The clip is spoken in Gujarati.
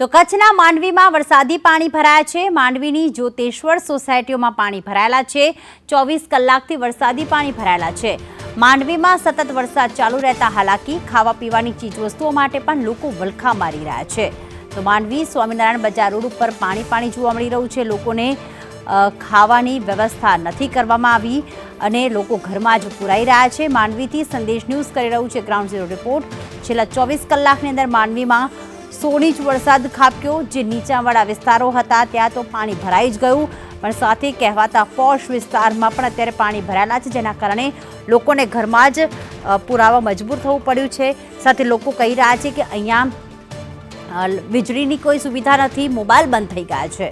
તો કચ્છના માંડવીમાં વરસાદી પાણી ભરાયા છે. માંડવીની જ્યોતેશ્વર સોસાયટીઓમાં પાણી ભરાયેલા છે. ચોવીસ કલાકથી વરસાદી પાણી ભરાયેલા છે. માંડવીમાં સતત વરસાદ ચાલુ રહેતા હાલાકી, ખાવા પીવાની ચીજવસ્તુઓ માટે પણ લોકો વલખા મારી રહ્યા છે. તો માંડવી સ્વામિનારાયણ બજાર રોડ ઉપર પાણી પાણી જોવા મળી રહ્યું છે. લોકોને ખાવાની વ્યવસ્થા નથી કરવામાં આવી અને લોકો ઘરમાં જ પુરાઈ રહ્યા છે. માંડવીથી સંદેશ ન્યૂઝ કરી રહ્યું છે. Ground zero report. છેલ્લા ચોવીસ કલાકની અંદર માંડવીમાં સોળ ઇંચ વરસાદ ખાબક્યો જે નીચાણવાળા વિસ્તારો હતા, ત્યાં તો પાણી ભરાઈ જ ગયું. પણ સાથે કહેવાતા પોશ વિસ્તારમાં પણ અત્યારે પાણી ભરાયેલા છે, જેના કારણે લોકોને ઘરમાં જ પુરાવા મજબૂર થવું પડ્યું છે. સાથે લોકો કહી રહ્યા છે કે અહીંયા વીજળીની કોઈ સુવિધા નથી, મોબાઈલ બંધ થઈ ગયા છે.